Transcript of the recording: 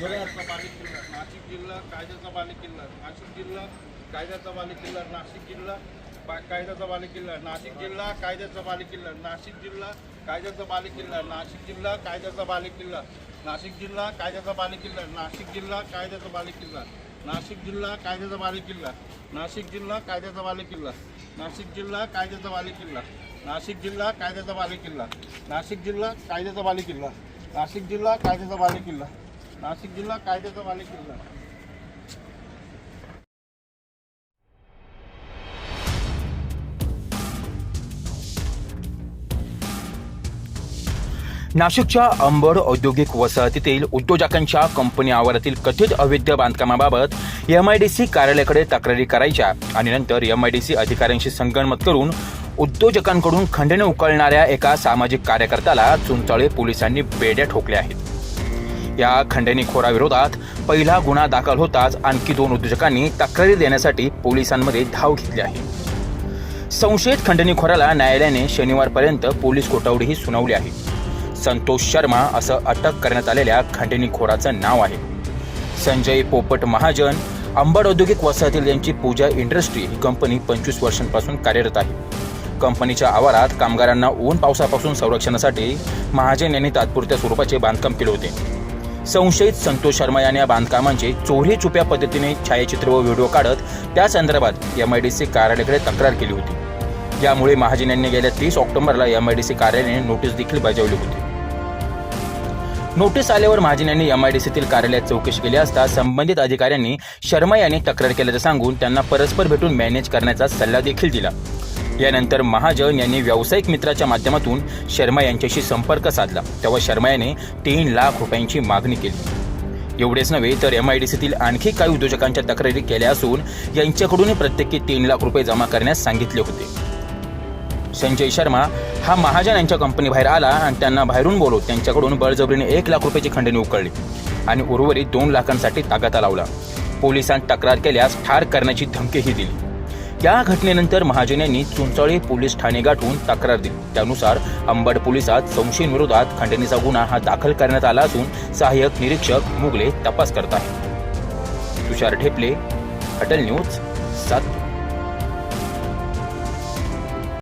गुन्ह्याचा बालेकिल्ला नाशिक जिल्हा कायद्याचा बालेकिल्ला नाशिक जिल्हा कायद्याचा बालेकिल्ला नाशिक जिल्हा कायद्याचा कायद्याचा बालेकिल्ला नाशिक जिल्हा कायद्याचा बालेकिल्ला नाशिक जिल्हा कायद्याचा बालेकिल्ला नाशिक जिल्हा कायद्याचा बालेकिल्ला नाशिक जिल्हा कायद्याचा बालेकिल्ला नाशिक जिल्हा कायद्याचा बालेकिल्ला नाशिक जिल्हा कायद्याचा बालेकिल्ला नाशिक जिल्हा कायद्याचा बालेकिल्ला नाशिक जिल्हा कायद्याचा बालेकिल्ला नाशिक जिल्हा कायद्याचा बालेकिल्ला नाशिक जिल्हा कायद्याचा बालेकिल्ला नाशिक जिल्हा कायद्याचा बालेकिल्ला नाशिक जिल्हा कायद्याचा बालेकिल्ला नाशिकच्या अंबड औद्योगिक वसाहतीतील उद्योजकांच्या कंपनी आवारातील कथित अवैध बांधकामाबाबत एमआयडीसी कार्यालयाकडे तक्रारी करायच्या आणि नंतर एमआयडीसी अधिकाऱ्यांशी संगणमत करून उद्योजकांकडून खंडने उकळणाऱ्या एका सामाजिक कार्यकर्त्याला चुंचाळे पोलिसांनी बेड्या ठोकल्या आहेत. या खंडणीखोराविरोधात पहिला गुन्हा दाखल होताच आणखी दोन उद्योजकांनी तक्रारी देण्यासाठी पोलिसांमध्ये धाव घेतली आहे. संशयित खंडणीखोराला न्यायालयाने शनिवारपर्यंत पोलीस कोठवडीही सुनावली आहे. संतोष शर्मा असं अटक करण्यात आलेल्या खंडणीखोराचं नाव आहे. संजय पोपट महाजन अंबड औद्योगिक वसाहतील यांची पूजा इंडस्ट्री ही कंपनी पंचवीस वर्षांपासून कार्यरत आहे. कंपनीच्या आवारात कामगारांना ऊन पावसापासून संरक्षणासाठी महाजन यांनी तात्पुरत्या स्वरूपाचे बांधकाम केले होते. संशयित संतोष शर्मा याने या बांधकामांचे चोरी चुप्या पद्धतीने छायाचित्र व व्हिडिओ काढत त्या संदर्भात एम आयडीसी कार्यालयाकडे तक्रार केली होती. यामुळे महाजन यांनी गेल्या तीस ऑक्टोबरला एम आय डी सी कार्यालयाने नोटीस देखील बजावली होती. नोटीस आल्यावर महाजन यांनी एम आय डी सीतील कार्यालयात चौकशी केली असता संबंधित अधिकाऱ्यांनी शर्मा यांनी तक्रार केल्याचं सांगून त्यांना परस्पर भेटून मॅनेज करण्याचा सल्ला देखील दिला. यानंतर महाजन यांनी व्यावसायिक मित्राच्या माध्यमातून शर्मा यांच्याशी संपर्क साधला. तेव्हा शर्मा याने तीन लाख रुपयांची मागणी केली. एवढेच नव्हे तर एम आय डी सीतील आणखी काही उद्योजकांच्या तक्रारी केल्या असून यांच्याकडून प्रत्येकी तीन लाख रुपये जमा करण्यास सांगितले होते. संजय शर्मा हा महाजन यांच्या कंपनी बाहेर आला आणि त्यांना बाहेरून बोलवत त्यांच्याकडून बळजबरीने एक लाख रुपयाची खंडणी उकळली आणि उर्वरित दोन लाखांसाठी तागाता लावला. पोलिसांत तक्रार केल्यास ठार करण्याची धमकीही दिली. या घटनेनंतर महाजन यांनी चुंचाळे पोलीस ठाणे गाठून तक्रार दिली. त्यानुसार अंबड पोलिसात संशयींविरोधात खंडणीचा गुन्हा हा दाखल करण्यात आला असून सहाय्यक निरीक्षक मुगले तपास करत आहेत. तुषार ढेपले अटल न्यूज सात